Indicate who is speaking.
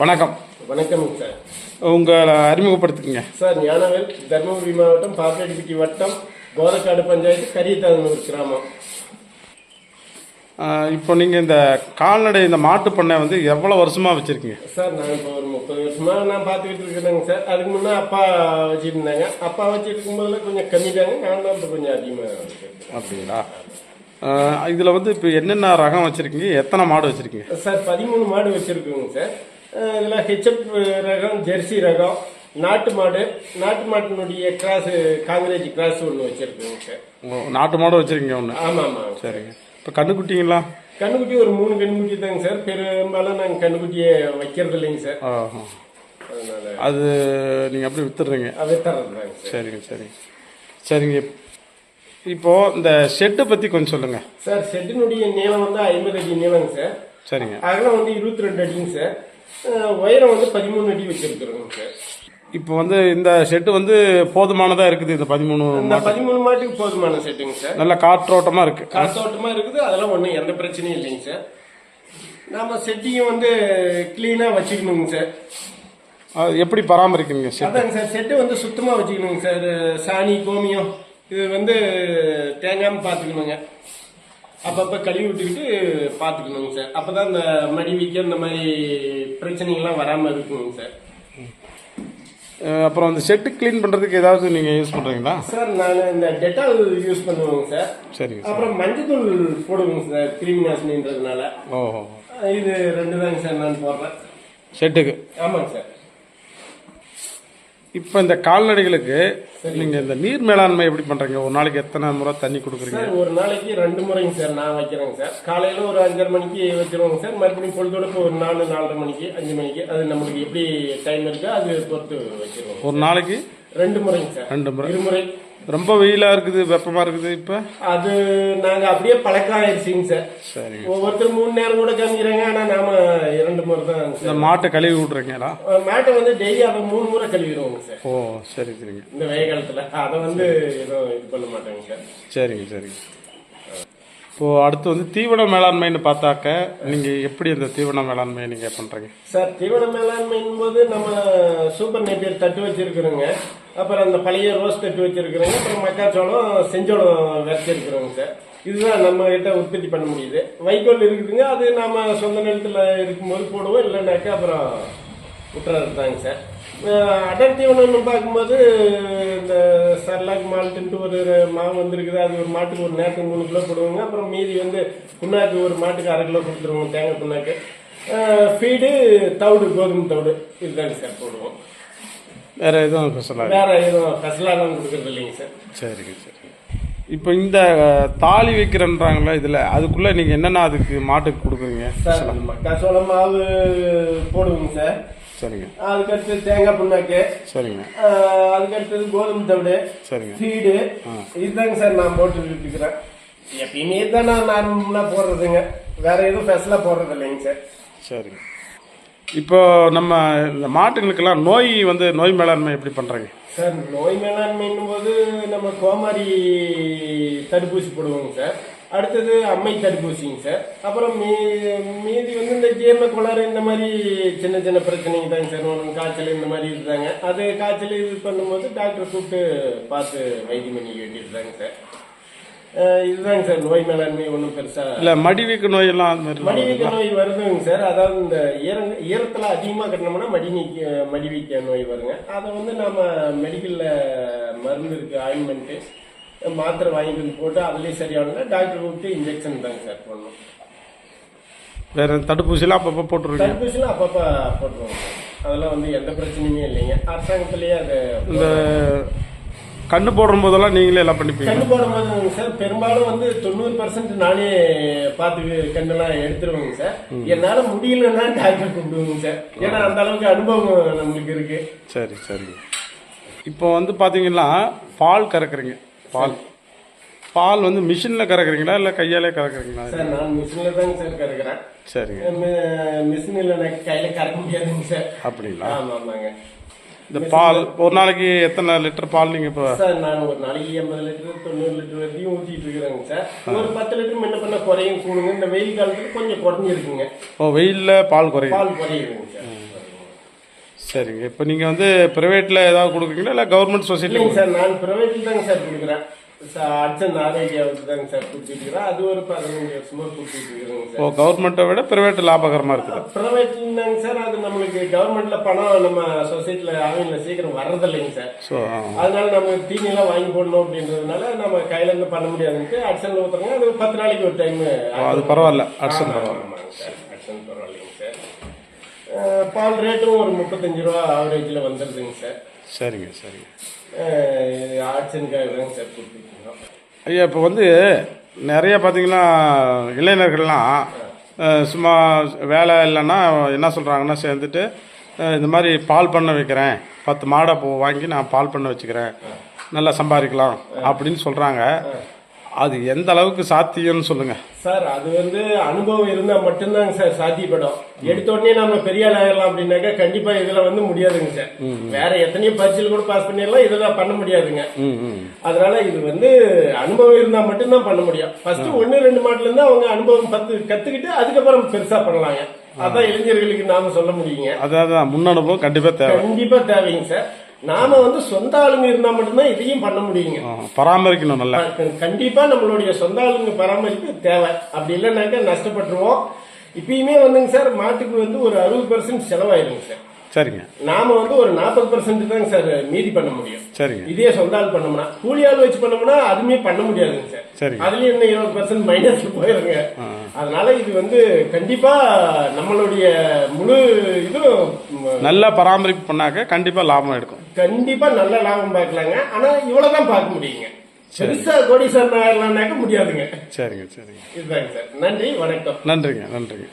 Speaker 1: வணக்கம்.
Speaker 2: வணக்கம் சார்.
Speaker 1: உங்களை அறிமுகப்படுத்திக்கங்க.
Speaker 2: சார் ஞானவேல் தருமபுரி மாவட்டம் பாப்பேட்டிப்பட்டி வட்டம் கோதக்காடு பஞ்சாயத்து கரியத்தாங்கூர் கிராமம்.
Speaker 1: இப்போ நீங்கள் இந்த கால்நடை இந்த மாட்டு பண்ணை வந்து எவ்வளோ வருஷமாக வச்சுருக்கீங்க?
Speaker 2: சார் நான் இப்போ ஒரு முப்பது வருஷமா நான் பார்த்துக்கிட்டு இருக்கிறேங்க சார். அதுக்கு முன்னே அப்பா வச்சுட்டு இருந்தாங்க அப்பா வச்சுட்டு இருக்கும்போதுல கொஞ்சம் கம்மி தாங்க நான் தான் இப்போ கொஞ்சம் அதிகமாக.
Speaker 1: அப்படிங்களா இதில் வந்து இப்போ என்னென்ன ரகம் வச்சுருக்கீங்க? எத்தனை மாடு வச்சுருக்கீங்க?
Speaker 2: சார் பதிமூணு மாடு வச்சிருக்கோங்க சார். இதில் ஹெச்எப் ரகம் ஜெர்சி ரகம் நாட்டு மாடு. நாட்டு மாட்டினுடைய கிராஸ் காங்கிரேஜ் கிராஸ் ஒன்று வச்சிருக்கோங்க சார்
Speaker 1: நாட்டு மாடு வச்சுருக்கீங்க ஒன்று
Speaker 2: ஆமாம் ஆமாம்
Speaker 1: சரிங்க. இப்போ கண்ணுக்குட்டிங்களா?
Speaker 2: கண்ணுக்குட்டி ஒரு மூணு கண்ணுக்குட்டி தாங்க சார். பெரும்பாலும் நாங்கள் கண்ணுக்குட்டியை வைக்கிறது இல்லைங்க சார்.
Speaker 1: அது நீங்கள் அப்படி வித்துடுறீங்க?
Speaker 2: அதை தர்றது தாங்க சார்.
Speaker 1: சரிங்க சரிங்க. சரிங்க. இப்போது இந்த ஷெட்டை பற்றி கொஞ்சம் சொல்லுங்கள்
Speaker 2: சார் ஷெட்டினுடைய நீளம் வந்து ஐம்பது அடி நீளங்க சார்.
Speaker 1: சரிங்க.
Speaker 2: அகலம் வந்து இருபத்தி ரெண்டு அடிங்க சார். உயரம் வந்து பதிமூணு அடி வச்சிருக்கிறோங்க சார்
Speaker 1: இப்போ வந்து இந்த ஷெட்டு வந்து போதுமானதாக இருக்குது இந்த பதிமூணு
Speaker 2: இந்த பதிமூணு மாட்டுக்கு போதுமான செட்டுங்க சார்.
Speaker 1: நல்ல காற்றோட்டமாக இருக்குது
Speaker 2: காத்தோட்டமா இருக்குது அதெல்லாம் ஒன்றும் எந்த பிரச்சனையும் இல்லைங்க சார். நாம செட்டியும் வந்து கிளீனாக வச்சுக்கணுங்க சார்.
Speaker 1: எப்படி பராமரிக்கிறீங்க ஷெட்
Speaker 2: அதாங்க சார் செட்டு வந்து சுத்தமாக வச்சுக்கணுங்க சார். சாணி கோமியம் இது வந்து தேங்காமல் பார்த்துக்கணுங்க. அப்பப்போ கழுவி விட்டுக்கிட்டு பார்த்துக்கணுங்க சார். அப்போ தான் இந்த மடி வீக்கம் இந்த மாதிரி பிரச்சனைகள்லாம் வராமல் இருக்குங்க சார்.
Speaker 1: அப்புறம் அந்த ஷெட்டு க்ளீன் பண்ணுறதுக்கு ஏதாவது நீங்கள் யூஸ் பண்ணுறீங்களா
Speaker 2: சார் நான் இந்த டெட்டால் யூஸ் பண்ணுவேங்க சார்.
Speaker 1: சார்
Speaker 2: அப்புறம் மஞ்சத்தூள் போடுவேங்க சார் கிருமி நாசினின்றதுனால
Speaker 1: ஓஹோ.
Speaker 2: இது ரெண்டு தாங்க சார் நான் போடுறேன்.
Speaker 1: ஷெட்டுக்கு
Speaker 2: ஆமாங்க சார்.
Speaker 1: இப்போ இந்த கால்நடைகளுக்கு நீங்கள் இந்த நீர் மேலாண்மை எப்படி பண்ணுறீங்க ஒரு நாளைக்கு எத்தனை முறை தண்ணி கொடுக்குறீங்க?
Speaker 2: சார் ஒரு நாளைக்கு ரெண்டு முறைங்க சார் நான் வைக்கிறேங்க சார். காலையில ஒரு அஞ்சரை மணிக்கு வச்சிருவோங்க சார். மறுபடியும் பொழுதோட ஒரு நாலு நாலரை மணிக்கு அஞ்சு மணிக்கு. அது நம்மளுக்கு எப்படி டைம் இருக்கோ அது பொறுத்து வச்சிருவோம்
Speaker 1: ஒரு நாளைக்கு?
Speaker 2: ரெண்டு முறைங்க சார்.
Speaker 1: ரெண்டு முறை.
Speaker 2: இருமுறை.
Speaker 1: ரொம்ப வெயிலாக இருக்குது வெப்பமாக இருக்குது இப்போ?
Speaker 2: அது நாங்க அப்படியே பழக்கம் ஆயிடுச்சுங்க சார்.
Speaker 1: சரிங்க.
Speaker 2: ஒவ்வொருத்தர் மூணு நேரம் கூட காமிக்கிறாங்க ஆனா நாம இரண்டு முறை தான்
Speaker 1: இந்த
Speaker 2: சார்
Speaker 1: மாட்டை கழுவி விட்றீங்களா
Speaker 2: மேட்டை வந்து டெய்லி அதை மூணு முறை கழுவிடுவோங்க சார்.
Speaker 1: ஓ சரி சரிங்க.
Speaker 2: இந்த வெயில் காலத்துல. அதை வந்து எதுவும் இது பண்ண மாட்டாங்க சார்.
Speaker 1: சரிங்க சரிங்க. இப்போது அடுத்து வந்து தீவன மேலாண்மைன்னு பார்த்தாக்க நீங்கள் எப்படி அந்த தீவன மேலாண்மையை நீங்கள் பண்ணுறீங்க
Speaker 2: சார் தீவன மேலாண்மையின் போது நம்ம சூப்பர் நேப்பியர் தட்டு வச்சிருக்கிறோங்க. அப்புறம் அந்த பழைய ரோஸ் கட்டி வச்சிருக்கிறோங்க அப்புறம் மக்காச்சோளம் செஞ்சோளம் வச்சிருக்கிறோங்க சார். இதுதான் நம்ம கிட்ட உற்பத்தி பண்ண முடியுது. வைக்கோல் இருக்குதுங்க அது நாம சொந்த நிலத்துல இருக்கும்போது போடுவோம் இல்லைனாக்கா அப்புறம் விட்டுறது தாங்க சார். அடர்த்தி அடர் தீவனம்னு பார்க்கும்போது இந்த சர்லாக் மால்ட்டுன்ட்டு ஒரு மாவு வந்திருக்குது அது ஒரு மாட்டுக்கு ஒரு நேரத்துக்கு மூணு கிலோ போடுவாங்க. அப்புறம் மீதி வந்து புண்ணாக்கு ஒரு மாட்டுக்கு அரை கிலோ கொடுத்துருவோம் தேங்காய் புண்ணாக்கு. ஃபீடு தவிடு கோதுமை தவிடு இதுதாங்க சார் போடுவோம்.
Speaker 1: வேற எதுவும் ஸ்பெஷலாக
Speaker 2: வேற எதுவும் ஃபெசலாலாம் கொடுக்கறது இல்லைங்க சார்.
Speaker 1: சரிங்க சரிங்க. இப்போ இந்த தாலி வைக்கிறன்றாங்களே இதில் அதுக்குள்ளே நீங்கள் என்னென்ன அதுக்கு மாட்டுக்கு கொடுக்குறீங்க?
Speaker 2: சார் மக்காச்சோளம் மாவு போடுவோங்க சார்.
Speaker 1: சரிங்க.
Speaker 2: அதுக்கடுத்து தேங்காய் புண்ணாக்கு.
Speaker 1: சரிங்க.
Speaker 2: அதுக்கடுத்தது கோதுமை தவிடு.
Speaker 1: சரிங்க.
Speaker 2: ஃபீடு இதுதாங்க சார் நான் போட்டுக்கிட்டு இருக்கிறேன் எப்பயுமே தான் நான் நார்மலா போடுறதுங்க. வேற எதுவும் ஸ்பெஷலாக போடுறது இல்லைங்க சார்.
Speaker 1: சரிங்க. இப்போ நம்ம இந்த மாட்டுங்களுக்கெல்லாம் நோய் வந்து நோய் மேலாண்மை எப்படி பண்ணுறாங்க
Speaker 2: சார் நோய் மேலாண்மைன்னும் போது நம்ம கோமாரி தடுப்பூசி போடுவோங்க சார். அடுத்தது அம்மை தடுப்பூசிங்க சார். அப்புறம் மீ மீதி வந்து இந்த ஜீரண குளறு இந்த மாதிரி சின்ன சின்ன பிரச்சனைங்க தாங்க சார். ஒன்று காய்ச்சல் இந்த மாதிரி இருந்தாங்க அது காய்ச்சல் இது பண்ணும்போது டாக்டர் கூப்பிட்டு பார்த்து வைத்தியம் பண்ணிக்க வேண்டியது சார். இதுதாங்க சார் நோய் மேலாண்மை ஒன்றும் பெருசாக
Speaker 1: இல்லை மடிவீக்க நோயெல்லாம் அந்த மாதிரிலாம்
Speaker 2: மடிவீக்க? நோய் வருதுங்க சார். அதாவது இந்த ஈர ஈரத்தில் அதிகமாக கட்டினோம்னா மடி நீக்க மடிவீக்க நோய் வருங்க. அதை வந்து நாம மெடிக்கலில் மருந்து இருக்கு ஆயின்மெண்ட்டு மாத்திரை வாங்கிட்டு வந்து போட்டு அதுலேயே சரியானதுன்னா டாக்டர் கூப்பிட்டு இன்ஜெக்ஷன் தாங்க சார் போடணும்.
Speaker 1: வேற தடுப்பூசிலாம் அப்பப்போ போட்டுருவீங்க?
Speaker 2: தடுப்பூசிலாம் அப்பப்போ போட்டுருவோம் அதெல்லாம் வந்து எந்த பிரச்சனையுமே இல்லைங்க. அரசாங்கத்திலேயே அது
Speaker 1: இந்த கண்ணு போடும் போதெல்லாம் நீங்களே எல்லாம் பண்ணிப்பீங்க.
Speaker 2: கண்ணு போடும்போது சார் பெரும்பாலும் வந்து தொண்ணூறு பர்சன்ட் நானே பார்த்து கண்ணெல்லாம் எடுத்துருவேங்க சார் என்னால முடியலன்னா டாக்டர் கூப்பிடுவோங்க சார் ஏன்னா அந்த அளவுக்கு அனுபவம் நம்மளுக்கு இருக்கு.
Speaker 1: சரி சரிங்க இப்போ வந்து பார்த்தீங்கன்னா பால் கறக்குறீங்க. பால். பால் வந்து மிஷினில் கறக்குறீங்களா இல்லை கையாலே கறக்குறீங்களா?
Speaker 2: சார் நான் மிஷினில் தாங்க சார் கறக்குறேன்.
Speaker 1: சரிங்க.
Speaker 2: மிஷினில் எனக்கு கையில் கறக்க முடியாதுங்க சார்
Speaker 1: அப்படிங்களா?
Speaker 2: ஆமா ஆமாங்க.
Speaker 1: இந்த பால் ஒரு நாளைக்கு எத்தனை லிட்டர் பால் நீங்கள் இப்போ
Speaker 2: சார் நான் ஒரு நாளைக்கு எண்பது லிட்டர் தொண்ணூறு லிட்டர் வரைக்கும் ஊற்றிட்டு இருக்கிறேங்க சார். ஒரு பத்து லிட்டர் முன்ன பண்ண குறையும் கூடுங்க இந்த வெயில் காலத்துல கொஞ்சம் குறைஞ்சிருக்குங்க.
Speaker 1: ஓ வெயிலில் பால் குறையும்.
Speaker 2: பால் குறையுதுங்க சார்.
Speaker 1: சரிங்க. இப்போ நீங்கள் வந்து ப்ரைவேட்டில் ஏதாவது கொடுக்குறீங்களா? இல்லை கவர்மெண்ட் சொசைட்டி
Speaker 2: சார் நான் பிரைவேட்டில் தாங்க சார் கொடுக்குறேன். அர்ச்சன் ஆரோக்கியாவுக்கு தாங்க சார் கொடுத்துட்டு இருக்கிறேன் அது ஒரு பதினஞ்சு வருஷமா கொடுத்துட்டு இருக்கிறேங்க சார்.
Speaker 1: ஓ கவர்மெண்ட்டை விட ப்ரைவேட் லாபகரமாக இருக்குது.
Speaker 2: பிரைவேட்லங்க சார். அது நம்மளுக்கு கவர்மெண்ட்ல பணம் நம்ம சொசைட்டில ஆவின்ல சீக்கிரம் வர்றதில்லைங்க சார்.
Speaker 1: ஸோ
Speaker 2: அதனால நம்ம தீனிலாம் வாங்கி போடணும் அப்படின்றதுனால நம்ம கையில இருந்து பண்ண முடியாதுன்ட்டு அட்சன்ல ஊத்துறோங்க அது பத்து நாளைக்கு ஒரு டைம்
Speaker 1: அது பரவாயில்ல. அட்சன் பரவாயில்ல.
Speaker 2: ஆமாங்க சார். அட்சன் பரவாயில்லைங்க சார். அஹ், பால் ரேட்டும் ஒரு முப்பத்தஞ்சு ரூபா ஆவரேஜ்ல வந்துருதுங்க சார்.
Speaker 1: சரிங்க சரிங்க.
Speaker 2: சார் கொடுத்துருக்கோம்
Speaker 1: ஐயா இப்போ வந்து நிறைய பார்த்தீங்கன்னா இளைஞர்கள்லாம் சும்மா வேலை இல்லைன்னா என்ன சொல்கிறாங்கன்னா சேர்ந்துட்டு இந்த மாதிரி பால் பண்ண வைக்கிறேன். பத்து மாடை போ வாங்கி நான் பால் பண்ண வச்சுக்கிறேன். நல்லா சம்பாதிக்கலாம் அப்படின்னு சொல்கிறாங்க அது எந்த அளவுக்கு சாத்தியம்னு சொல்லுங்கள்
Speaker 2: சார் அது வந்து அனுபவம் இருந்தா மட்டும்தாங்க சார் சாத்தியப்படும். எடுத்த உடனே நம்ம பெரிய ஆள் ஆயிடலாம் அப்படின்னாக்கா கண்டிப்பா இதுல வந்து முடியாதுங்க சார். வேற எத்தனையோ பரீட்சையில் கூட பாஸ் பண்ணிடலாம் இதெல்லாம் பண்ண முடியாதுங்க. அதனால இது வந்து அனுபவம் இருந்தா மட்டும்தான் பண்ண முடியும். ஃபர்ஸ்ட் ஒன்னு ரெண்டு மாட்டுல இருந்து அவங்க அனுபவம் பத்து கத்துக்கிட்டு அதுக்கப்புறம் பெருசா பண்ணலாங்க. அதான் இளைஞர்களுக்கு நாம சொல்ல முடியுங்க.
Speaker 1: அதான் முன் அனுபவம் கண்டிப்பாக தேவை.
Speaker 2: கண்டிப்பா தேவைங்க சார். நாம வந்து சொந்த ஆளுங்க இருந்தா மட்டும்தான் இதையும் பண்ண முடியுங்க.
Speaker 1: பராமரிக்கணும் நல்லா.
Speaker 2: கண்டிப்பா நம்மளுடைய சொந்த ஆளுங்க பராமரிப்பு தேவை. அப்படி இல்லைனாக்கா நஷ்டப்பட்டுருவோம். இப்பயுமே வந்துங்க சார் மாட்டுக்கு வந்து ஒரு அறுபது பர்சன்ட் செலவாயிருங்க சார்.
Speaker 1: சரிங்க.
Speaker 2: நாம வந்து ஒரு நாற்பது பர்சன்ட் தாங்க சார் மீதி பண்ண முடியும்.
Speaker 1: சரிங்க.
Speaker 2: இதே சொந்த ஆள் பண்ணோம்னா கூலி ஆள் வச்சு பண்ணோம்னா அதுவுமே பண்ண முடியாதுங்க சார்.
Speaker 1: சரிங்க.
Speaker 2: அதுலயும் இன்னும் இருபது பர்சன்ட் மைனஸ்ல போயிருங்க. அதனால இது வந்து கண்டிப்பா நம்மளுடைய முழு இதுவும்
Speaker 1: நல்லா பராமரிப்பு பண்ணாக்க கண்டிப்பாக லாபம் எடுக்கும்.
Speaker 2: கண்டிப்பா நல்ல லாபம் பார்க்கலாங்க. ஆனா இவ்வளவுதான் பார்க்க முடியுங்க. பெருசா கோடீஸ்வரன் ஆயிரலாம்னாக்க முடியாதுங்க.
Speaker 1: சரிங்க சரிங்க.
Speaker 2: இதுதாங்க சார். நன்றி வணக்கம்.
Speaker 1: நன்றிங்க நன்றிங்க.